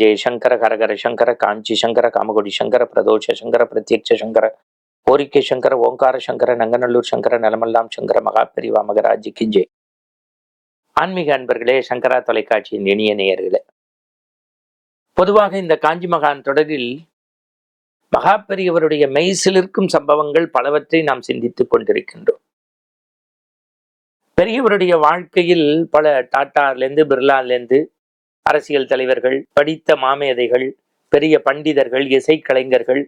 ஜெய சங்கர ஹரஹர சங்கர காஞ்சி சங்கர காமகோடி சங்கர பிரதோஷ சங்கர பிரத்யக்ஷ சங்கர கோரிக்கை சங்கர ஓங்கார சங்கர நங்கநல்லூர் சங்கர நலமெல்லாம் சங்கர மகாபெரிவா மகராஜிக்கு ஜெய். ஆன்மீக அன்பர்களே சங்கரா தொலைக்காட்சியின் இனிய நேயர்களே. பொதுவாக இந்த காஞ்சி மகான் தொடரில் மகாபெரியவருடைய மெய்சிலிருக்கும் சம்பவங்கள் பலவற்றை நாம் சிந்தித்துக் கொண்டிருக்கின்றோம். பெரியவருடைய வாழ்க்கையில் பல டாட்டாலேருந்து பிர்லாலேருந்து அரசியல் தலைவர்கள் படித்த மாமேதைகள் பெரிய பண்டிதர்கள் இசைக்கலைஞர்கள்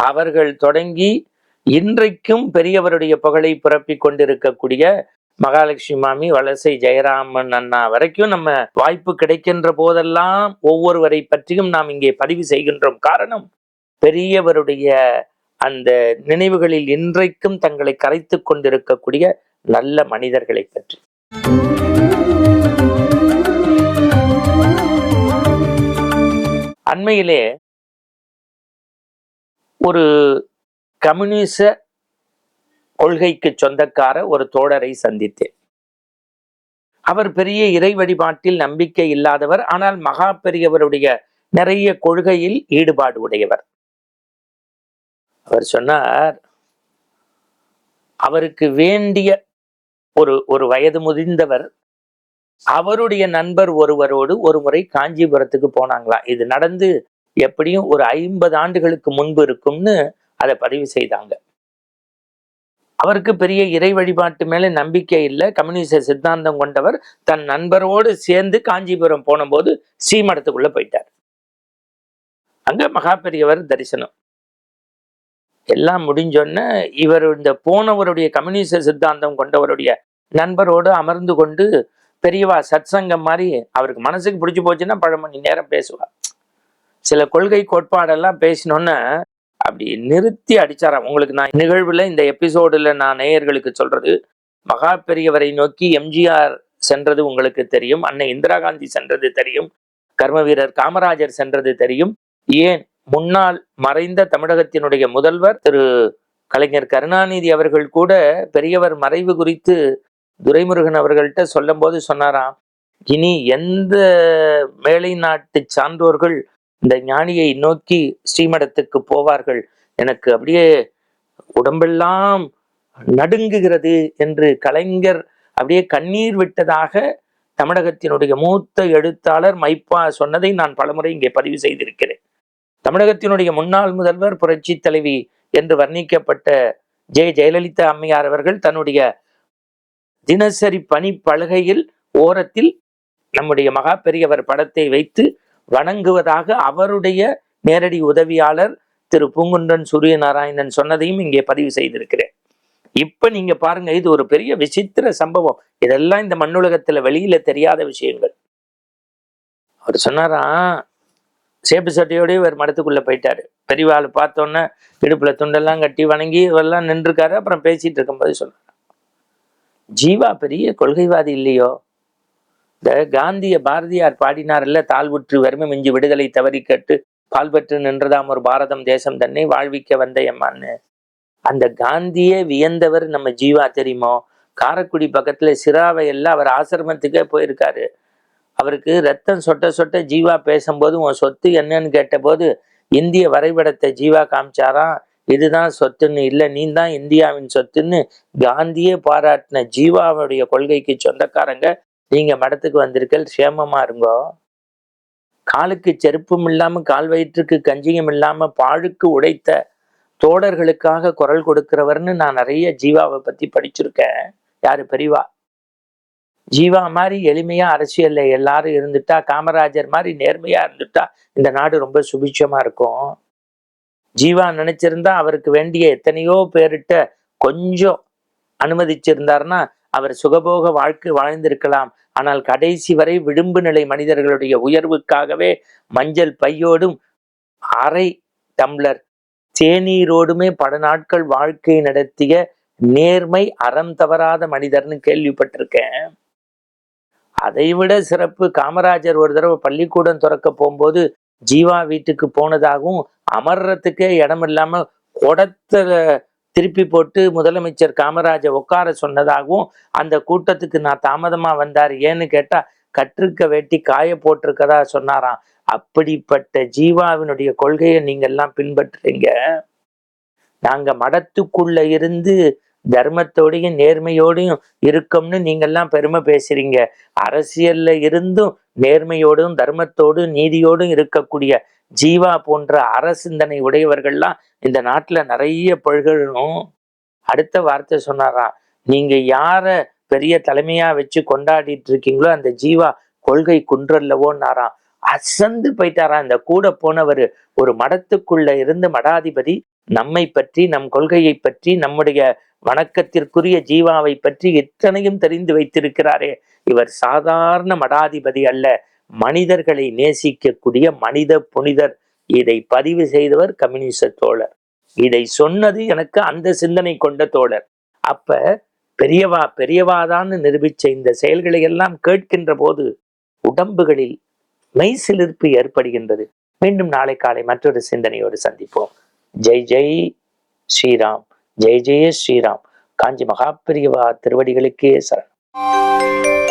அவர்கள் தொடங்கி இன்றைக்கும் பெரியவருடைய புகழை பிறப்பிக் கொண்டிருக்கக்கூடிய மகாலட்சுமி மாமி வலசை ஜெயராமன் அண்ணா வரைக்கும் நம்ம வாய்ப்பு கிடைக்கின்ற போதெல்லாம் ஒவ்வொருவரை பற்றியும் நாம் இங்கே பதிவு செய்கின்றோம். காரணம் பெரியவருடைய அந்த நினைவுகளில் இன்றைக்கும் தங்களை கரைத்துக் கொண்டிருக்கக்கூடிய நல்ல மனிதர்களை பற்றி. அண்மையிலே ஒரு கம்யூனிச கொள்கைக்கு சொந்தக்கார ஒரு தோழரை சந்தித்தேன். அவர் பெரிய இறை வழிபாட்டில் நம்பிக்கை இல்லாதவர் ஆனால் மகா பெரியவருடைய நிறைய கொள்கையில் ஈடுபாடு உடையவர். அவர் சொன்னார் அவருக்கு வேண்டிய ஒரு ஒரு வயது முதிர்ந்தவர் அவருடைய நண்பர் ஒருவரோடு ஒரு முறை காஞ்சிபுரத்துக்கு போனாங்களாம் இது நடந்து எப்படியும் ஒரு ஐம்பது ஆண்டுகளுக்கு முன்பு இருக்கும்னு அதை பதிவு செய்தாங்க. அவருக்கு பெரிய இறை வழிபாட்டு மேல நம்பிக்கை இல்லை. கம்யூனிச சித்தாந்தம் கொண்டவர் தன் நண்பரோடு சேர்ந்து காஞ்சிபுரம் போனபோது ஸ்ரீமடத்துக்குள்ள போயிட்டார். அங்க மகா பெரியவர் தரிசனம். எல்லாம் முடிஞ்சோன்ன இவர் இந்த போனவருடைய கம்யூனிச சித்தாந்தம் கொண்டவருடைய நண்பரோடு அமர்ந்து கொண்டு பெரியவா சத்சங்கம் மாதிரி அவருக்கு மனசுக்கு பிடிச்சி போச்சுன்னா பல மணி நேரம் பேசுவார் சில கொள்கை கோட்பாடெல்லாம் பேசினோன்னு அப்படி நிறுத்தி அடிச்சாராம். உங்களுக்கு நான் நிகழ்வுல இந்த எபிசோடுல நான் நேயர்களுக்கு சொல்றது மகா பெரியவரை நோக்கி எம்ஜிஆர் சென்றது உங்களுக்கு தெரியும் அன்னை இந்திரா காந்தி சென்றது தெரியும் கர்ம வீரர் காமராஜர் சென்றது தெரியும். ஏன்? முன்னாள் மறைந்த தமிழகத்தினுடைய முதல்வர் திரு கலைஞர் கருணாநிதி அவர்கள் கூட பெரியவர் மறைவு குறித்து துரைமுருகன் அவர்கள்ட்ட சொல்லும் போது சொன்னாராம் இனி எந்த மேலை நாட்டு சான்றோர்கள் இந்த ஞானியை நோக்கி ஸ்ரீமடத்துக்கு போவார்கள்? எனக்கு அப்படியே உடம்பெல்லாம் நடுங்குகிறது என்று கலைஞர் அப்படியே கண்ணீர் விட்டதாக தமிழகத்தினுடைய மூத்த எழுத்தாளர் மைப்பா சொன்னதை நான் பலமுறை இங்கே பதிவு செய்திருக்கிறேன். தமிழகத்தினுடைய முன்னாள் முதல்வர் புரட்சி தலைவி என்று வர்ணிக்கப்பட்ட ஜெய ஜெயலலிதா அம்மையார் அவர்கள் தன்னுடைய தினசரி பனி பலகையில் ஓரத்தில் நம்முடைய மகா பெரியவர் படத்தை வைத்து வணங்குவதாக அவருடைய நேரடி உதவியாளர் திரு பூங்குன்றன் சூரியநாராயணன் சொன்னதையும் இங்கே பதிவு செய்திருக்கிறேன். இப்ப நீங்க பாருங்க இது ஒரு பெரிய விசித்திர சம்பவம். இதெல்லாம் இந்த மண்ணுலகத்துல வெளியில தெரியாத விஷயங்கள். அவர் சொன்னாராம் சேப்பு சட்டையோடய இவர் மடத்துக்குள்ள போயிட்டாரு. பெரியவாள் பார்த்தோன்னே இடுப்புல துண்டெல்லாம் கட்டி வணங்கி இவெல்லாம் நின்றுருக்காரு அப்புறம் பேசிட்டு இருக்கும்போது சொன்னார். ஜீவா பெரிய கொள்கைவாதி இல்லையோ? இந்த காந்திய பாரதியார் பாடினார்ல தாழ்வுற்று வறுமை மிஞ்சி விடுதலை தவறி கட்டு பால்பற்று நின்றதாம் ஒரு பாரதம் தேசம் தன்னை வாழ்விக்க வந்த எம்மான்னு அந்த காந்தியே வியந்தவர் நம்ம ஜீவா தெரியுமோ? காரக்குடி பக்கத்துல சிராவையெல்லாம் அவர் ஆசிரமத்துக்கே போயிருக்காரு. அவருக்கு ரத்தம் சொட்ட சொட்ட ஜீவா பேசும்போது உன் சொத்து என்னன்னு கேட்டபோது இந்திய வரைபடத்தை ஜீவா காமிச்சாராம். இதுதான் சொத்துன்னு இல்லை நீ தான் இந்தியாவின் சொத்துன்னு காந்தியே பாராட்டின ஜீவாவுடைய கொள்கைக்கு சொந்தக்காரங்க நீங்க மடத்துக்கு வந்திருக்கல் சேமமா இருங்கோ. காலுக்கு செருப்பும் இல்லாம கால் வயிற்றுக்கு கஞ்சியும் இல்லாம பாழுக்கு உடைத்த தோடர்களுக்காக குரல் கொடுக்கிறவர்னு நான் நிறைய ஜீவாவை பத்தி படிச்சிருக்கேன். யாரு? பெரியவா ஜீவா மாதிரி எளிமையா அரசியல்ல எல்லாரும் இருந்துட்டா காமராஜர் மாதிரி நேர்மையா இருந்துட்டா இந்த நாடு ரொம்ப சுபிட்சமா இருக்கும். ஜீவா நினைச்சிருந்தா அவருக்கு வேண்டிய எத்தனையோ பேர்கிட்ட கொஞ்சம் அனுமதிச்சிருந்தாருன்னா அவர் சுகபோக வாழ்க்கை வாழ்ந்திருக்கலாம். ஆனால் கடைசி வரை விளிம்பு நிலை மனிதர்களுடைய உயர்வுக்காகவே மஞ்சள் பையோடும் அரை டம்ளர் தேநீரோடுமே பல நாட்கள் வாழ்க்கை நடத்திய நேர்மை அறம் தவறாத மனிதர்னு கேள்விப்பட்டிருக்கேன். அதைவிட சிறப்பு காமராஜர் ஒரு தடவை பள்ளிக்கூடம் திறக்க போகும்போது ஜீவா வீட்டுக்கு போனதாகவும் அமர்றதுக்கே இடம் இல்லாம குடத்தை திருப்பி போட்டு முதலமைச்சர் காமராஜர் உட்கார சொன்னதாகவும் அந்த கூட்டத்துக்கு நான் தாமதமா வந்தார். ஏன்னு கேட்டா கற்றுக்க வேட்டி காய போட்டிருக்கதா சொன்னாராம். அப்படிப்பட்ட ஜீவாவினுடைய கொள்கையை நீங்க எல்லாம் பின்பற்றுறீங்க. நாங்க மடத்துக்குள்ள இருந்து தர்மத்தோடையும் நேர்மையோடையும் இருக்கோம்னு நீங்க எல்லாம் பெருமை பேசுறீங்க. அரசியல்ல இருந்தும் நேர்மையோடும் தர்மத்தோடும் நீதியோடும் இருக்கக்கூடிய ஜீவா போன்ற அரசிந்தனை உடையவர்கள்லாம் இந்த நாட்டுல நிறைய பழுகணும். அடுத்த வார்த்தை சொன்னாராம் நீங்க யார பெரிய தலைமையா வச்சு கொண்டாடிட்டு இருக்கீங்களோ அந்த ஜீவா கொள்கை குன்றல்லவோன்னாராம். அசந்து போயிட்டாரா இந்த கூட போனவர் ஒரு மடத்துக்குள்ள இருந்து மடாதிபதி நம்மை பற்றி நம் கொள்கையை பற்றி நம்முடைய வணக்கத்திற்குரிய ஜீவாவை பற்றி எத்தனையும் தெரிந்து வைத்திருக்கிறாரே. இவர் சாதாரண மடாதிபதி அல்ல மனிதர்களை நேசிக்கக்கூடிய மனித புனிதர். இதை பதிவு செய்தவர் கம்யூனிச தோழர். இதை சொன்னது எனக்கு அந்த சிந்தனை கொண்ட தோழர். அப்ப பெரியவா பெரியவாதான்னு நிரூபிச்ச இந்த செயல்களை எல்லாம் கேட்கின்ற போது உடம்புகளில் மெய்சிலிர்ப்பு ஏற்படுகின்றது. மீண்டும் நாளை காலை மற்றொரு சிந்தனையோடு சந்திப்போம். ஜெய் ஜெய். ஸ்ரீராம். ஜெய் ஜெய ஸ்ரீராம். காஞ்சி மகாபிரியவா திருவடிகளுக்கே சரணம்.